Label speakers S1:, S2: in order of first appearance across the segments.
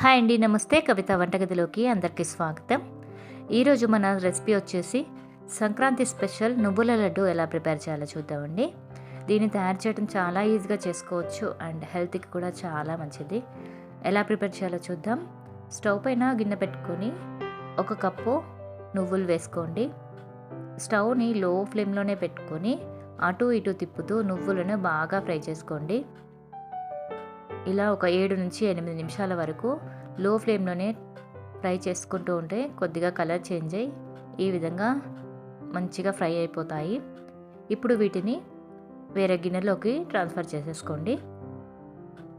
S1: Hi అండి నమస్తే. కవిత వంటగదిలోకి అందరికీ స్వాగతం. ఈరోజు మన రెసిపీ వచ్చేసి సంక్రాంతి స్పెషల్ నువ్వుల లడ్డు ఎలా ప్రిపేర్ చేయాలో చూద్దామండి. దీన్ని తయారు చేయడం చాలా ఈజీగా చేసుకోవచ్చు అండ్ హెల్త్కి కూడా చాలా మంచిది. ఎలా ప్రిపేర్ చేయాలో చూద్దాం. స్టవ్ పైన గిన్నె పెట్టుకొని ఒక కప్పు నువ్వులు వేసుకోండి. స్టవ్ని లో ఫ్లేమ్లోనే పెట్టుకొని అటు ఇటు తిప్పుతూ నువ్వులను బాగా ఫ్రై చేసుకోండి. ఇలా ఒక ఏడు నుంచి ఎనిమిది నిమిషాల వరకు లో ఫ్లేమ్లోనే ఫ్రై చేసుకుంటూ ఉంటే కొద్దిగా కలర్ చేంజ్ అయ్యి ఈ విధంగా మంచిగా ఫ్రై అయిపోతాయి. ఇప్పుడు వీటిని వేరే గిన్నెలోకి ట్రాన్స్ఫర్ చేసేసుకోండి.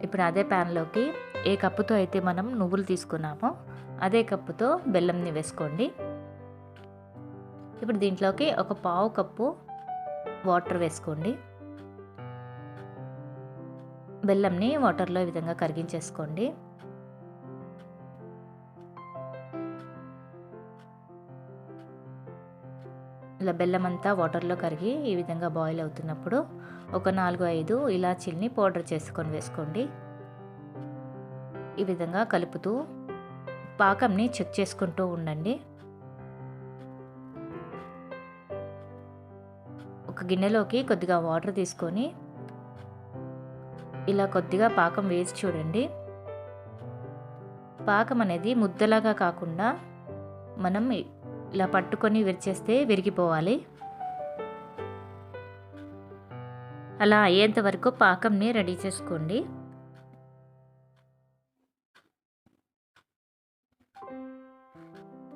S1: ఇప్పుడు అదే ప్యాన్లోకి ఏ కప్పుతో అయితే మనం నువ్వులు తీసుకున్నామో అదే కప్పుతో బెల్లంని వేసుకోండి. ఇప్పుడు దీంట్లోకి ఒక పావు కప్పు వాటర్ వేసుకోండి. బెల్లంని వాటర్లో ఈ విధంగా కరిగించేసుకోండి. ఇలా బెల్లం అంతా వాటర్లో కరిగి ఈ విధంగా బాయిల్ అవుతున్నప్పుడు ఒక నాలుగు ఐదు ఇలాచీల్ని పౌడర్ చేసుకొని వేసుకోండి. ఈ విధంగా కలుపుతూ పాకంని చెక్ చేసుకుంటూ ఉండండి. ఒక గిన్నెలోకి కొద్దిగా వాటర్ తీసుకొని ఇలా కొద్దిగా పాకం వేసి చూడండి. పాకం అనేది ముద్దలాగా కాకుండా మనం ఇలా పట్టుకొని విరిచేస్తే విరిగిపోవాలి. అలా అయ్యేంత వరకు పాకంని రెడీ చేసుకోండి.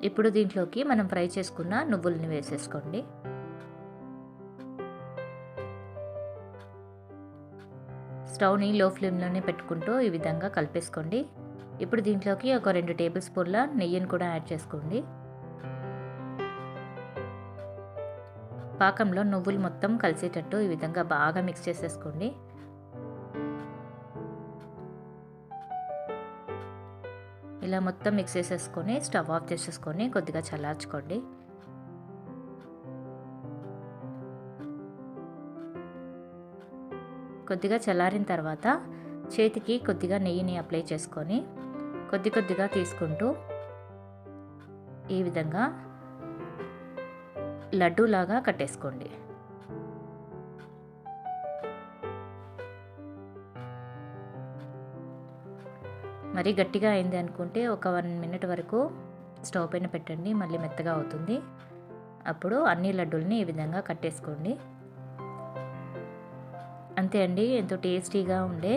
S1: ఇప్పుడు దీంట్లోకి మనం ఫ్రై చేసుకున్న నువ్వుల్ని వేసేసుకోండి. స్టవ్ని లో ఫ్లేమ్లోనే పెట్టుకుంటూ ఈ విధంగా కలిపేసుకోండి. ఇప్పుడు దీంట్లోకి ఒక రెండు టేబుల్ స్పూన్ల నెయ్యిని కూడా యాడ్ చేసుకోండి. పాకంలో నువ్వులు మొత్తం కలిసేటట్టు ఈ విధంగా బాగా మిక్స్ చేసేసుకోండి. ఇలా మొత్తం మిక్స్ చేసేసుకొని స్టవ్ ఆఫ్ చేసేసుకొని కొద్దిగా చల్లార్చుకోండి. కొద్దిగా చల్లారిన తర్వాత చేతికి కొద్దిగా నెయ్యిని అప్లై చేసుకొని కొద్ది కొద్దిగా తీసుకుంటూ ఈ విధంగా లడ్డూలాగా కట్టేసుకోండి. మరీ గట్టిగా అయింది అనుకుంటే ఒక వన్ మినిట్ వరకు స్టవ్ పైన పెట్టండి మళ్ళీ మెత్తగా అవుతుంది. అప్పుడు అన్ని లడ్డూల్ని ఈ విధంగా కట్టేసుకోండి. అంతే అండి ఎంతో టేస్టీగా ఉండే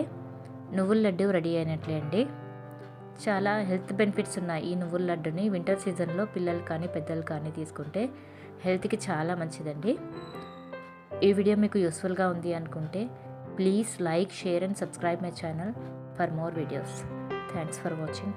S1: నువ్వుల లడ్డు రెడీ అయినట్లే అండి. చాలా హెల్త్ బెనిఫిట్స్ ఉన్నాయి ఈ నువ్వుల లడ్డుని. వింటర్ సీజన్లో పిల్లలు కానీ పెద్దలు కానీ తీసుకుంటే హెల్త్కి చాలా మంచిదండి. ఈ వీడియో మీకు యూస్ఫుల్గా ఉంది అనుకుంటే please like share and subscribe my channel for more videos. Thanks for watching.